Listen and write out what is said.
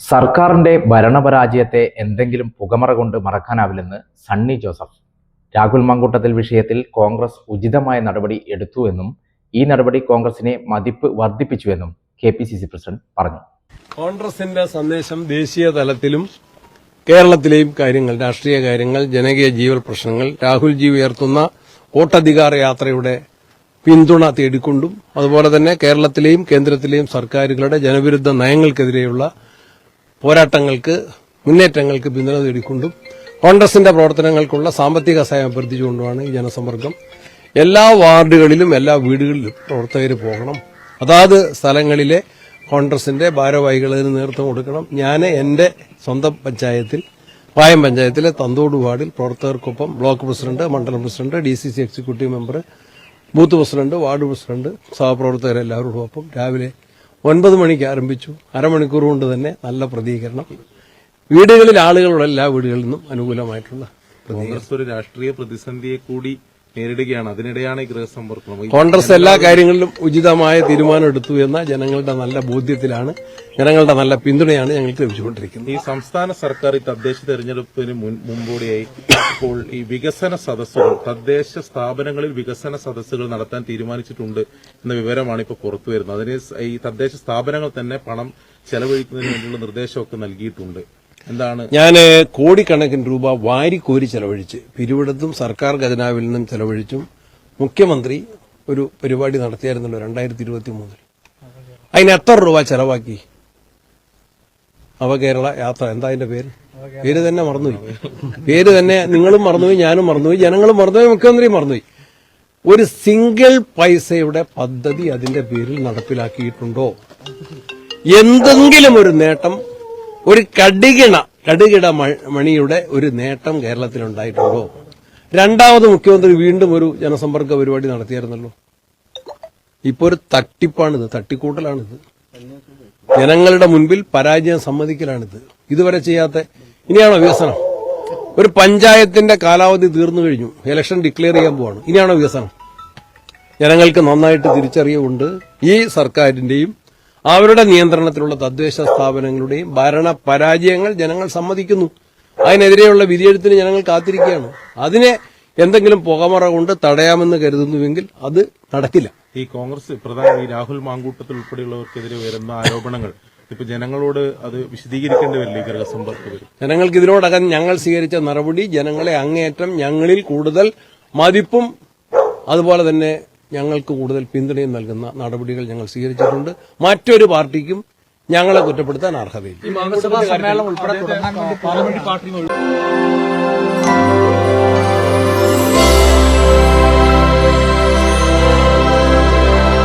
സർക്കാരിന്റെ ഭരണപരാജയത്തെ എന്തെങ്കിലും പുകമറ കൊണ്ട് മറക്കാനാവില്ലെന്ന് സണ്ണി ജോസഫ്. രാഹുൽ മങ്കൂട്ടത്തിൽ വിഷയത്തിൽ കോൺഗ്രസ് ഉചിതമായ നടപടി എടുത്തുവെന്നും ഈ നടപടി കോൺഗ്രസിനെ മതിപ്പ് വർദ്ധിപ്പിച്ചുവെന്നും K P C C president പറഞ്ഞു. കോൺഗ്രസിന്റെ സന്ദേശം ദേശീയ തലത്തിലും കേരളത്തിലെയും കാര്യങ്ങൾ രാഷ്ട്രീയ കാര്യങ്ങൾ ജനകീയ ജീവൽ പ്രശ്നങ്ങൾ രാഹുൽ രാഹുൽജി ഉയർത്തുന്ന വോട്ടധികാര യാത്രയുടെ പിന്തുണ തേടിക്കൊണ്ടും അതുപോലെ തന്നെ കേരളത്തിലെയും കേന്ദ്രത്തിലെയും സർക്കാരുകളുടെ ജനവിരുദ്ധ നയങ്ങൾക്കെതിരെയുള്ള പോരാട്ടങ്ങൾക്ക് മുന്നേറ്റങ്ങൾക്ക് പിന്തുണ തേടിക്കൊണ്ടും കോൺഗ്രസിന്റെ പ്രവർത്തനങ്ങൾക്കുള്ള സാമ്പത്തിക സഹായം അഭ്യർത്ഥിച്ചുകൊണ്ടുമാണ് ഈ ജനസമ്പർക്കം എല്ലാ വാർഡുകളിലും എല്ലാ വീടുകളിലും പ്രവർത്തകർ പോകണം. അതാത് സ്ഥലങ്ങളിലെ കോൺഗ്രസിന്റെ ഭാരവാഹികൾ ഇതിന് നേതൃത്വം കൊടുക്കണം. ഞാൻ എന്റെ സ്വന്തം പഞ്ചായത്തിൽ പായം പഞ്ചായത്തിലെ തന്തോട് വാർഡിൽ പ്രവർത്തകർക്കൊപ്പം ബ്ലോക്ക് പ്രസിഡന്റ് മണ്ഡലം president D C C executive member booth president ward president സഹപ്രവർത്തകരെല്ലാവരോടൊപ്പം രാവിലെ ഒൻപത് മണിക്ക് ആരംഭിച്ചു. അരമണിക്കൂർ കൊണ്ട് തന്നെ നല്ല പ്രതികരണം. വീടുകളിൽ ആളുകളുടെ എല്ലാ വീടുകളിൽ നിന്നും അനുകൂലമായിട്ടുള്ള കോൺഗ്രസ് ഒരു രാഷ്ട്രീയ പ്രതിസന്ധിയെ കൂടി നേരിടുകയാണ്. അതിനിടെയാണ് ഈ ഗൃഹസമ്പർക്കം. കോൺഗ്രസ് എല്ലാ കാര്യങ്ങളിലും ഉചിതമായ തീരുമാനം എടുത്തു എന്ന ജനങ്ങളുടെ നല്ല ബോധ്യത്തിലാണ് ജനങ്ങളുടെ നല്ല പിന്തുണയാണ് ഞങ്ങൾക്ക് ലഭിച്ചുകൊണ്ടിരിക്കുന്നത്. ഈ സംസ്ഥാന സർക്കാർ ഈ തദ്ദേശ തെരഞ്ഞെടുപ്പിന് മുമ്പോടിയായി ഇപ്പോൾ ഈ വികസന സദസ്സുകൾ തദ്ദേശ സ്ഥാപനങ്ങളിൽ വികസന സദസ്സുകൾ നടത്താൻ തീരുമാനിച്ചിട്ടുണ്ട് എന്ന വിവരമാണ് ഇപ്പോൾ പുറത്തു വരുന്നത് അതിന് ഈ തദ്ദേശ സ്ഥാപനങ്ങൾ തന്നെ പണം ചെലവഴിക്കുന്നതിന് വേണ്ടിയുള്ള നിർദ്ദേശമൊക്കെ നൽകിയിട്ടുണ്ട്. എന്താണ്? ഞാൻ കോടിക്കണക്കിന് രൂപ വാരിക്കോരി ചെലവഴിച്ച് പിരിവിടത്തും സർക്കാർ ഖജനാവിൽ നിന്നും ചെലവഴിച്ചും മുഖ്യമന്ത്രി ഒരു പരിപാടി നടത്തിയായിരുന്നല്ലോ രണ്ടായിരത്തി ഇരുപത്തി മൂന്നിൽ അതിന് എത്ര രൂപ ചെലവാക്കി? നവകേരള യാത്ര എന്താ അതിന്റെ പേര്? പേര് തന്നെ മറന്നുപോയി. പേര് തന്നെ നിങ്ങളും മറന്നുപോയി ഞാനും മറന്നുപോയി ജനങ്ങളും മറന്നുപോയി മുഖ്യമന്ത്രിയും മറന്നുപോയി. ഒരു സിംഗിൾ പൈസയുടെ പദ്ധതി അതിന്റെ പേരിൽ നടപ്പിലാക്കിയിട്ടുണ്ടോ? എന്തെങ്കിലും ഒരു നേട്ടം ഒരു കടികിണ കടുകിട മണിയുടെ ഒരു നേട്ടം കേരളത്തിലുണ്ടായിട്ടുണ്ടോ? രണ്ടാമത് മുഖ്യമന്ത്രി വീണ്ടും ഒരു ജനസമ്പർക്ക പരിപാടി നടത്തിയായിരുന്നല്ലോ. ഇപ്പൊ ഒരു തട്ടിപ്പാണിത് തട്ടിക്കൂട്ടലാണിത്. ജനങ്ങളുടെ മുൻപിൽ പരാജയം സമ്മതിക്കലാണിത്. ഇതുവരെ ചെയ്യാത്ത ഇനിയാണോ വികസനം? ഒരു പഞ്ചായത്തിന്റെ കാലാവധി തീർന്നു കഴിഞ്ഞു. ഇലക്ഷൻ ഡിക്ലെയർ ചെയ്യാൻ പോവാണ്. ഇനിയാണോ വികസനം? ജനങ്ങൾക്ക് നന്നായിട്ട് തിരിച്ചറിയുണ്ട് ഈ സർക്കാരിന്റെയും അവരുടെ നിയന്ത്രണത്തിലുള്ള തദ്ദേശ സ്ഥാപനങ്ങളുടെയും ഭരണ പരാജയങ്ങൾ ജനങ്ങൾ സമ്മതിക്കുന്നു. അതിനെതിരെയുള്ള വിധിയെഴുത്തിന് ജനങ്ങൾ കാത്തിരിക്കുകയാണ്. അതിനെ എന്തെങ്കിലും പുകമറ കൊണ്ട് തടയാമെന്ന് കരുതുന്നുവെങ്കിൽ അത് നടക്കില്ല. ഈ കോൺഗ്രസ് പ്രധാന ഈ രാഹുൽ മാങ്കൂട്ടത്തിൽ ഉൾപ്പെടെയുള്ളവർക്കെതിരെ വരുന്ന ആരോപണങ്ങൾ ഇപ്പൊ ജനങ്ങളോട് അത് വിശദീകരിക്കേണ്ടി വരില്ല ഈ ജനങ്ങൾക്ക് ഇതിനോടകം ഞങ്ങൾ സ്വീകരിച്ച നടപടി ജനങ്ങളെ അങ്ങേയറ്റം ഞങ്ങളിൽ കൂടുതൽ മതിപ്പും അതുപോലെ തന്നെ ഞങ്ങൾക്ക് കൂടുതൽ പിന്തുണയും നൽകുന്ന നടപടികൾ ഞങ്ങൾ സ്വീകരിച്ചിട്ടുണ്ട്. മറ്റൊരു പാർട്ടിക്കും ഞങ്ങളെ കുറ്റപ്പെടുത്താൻ അർഹതയില്ല.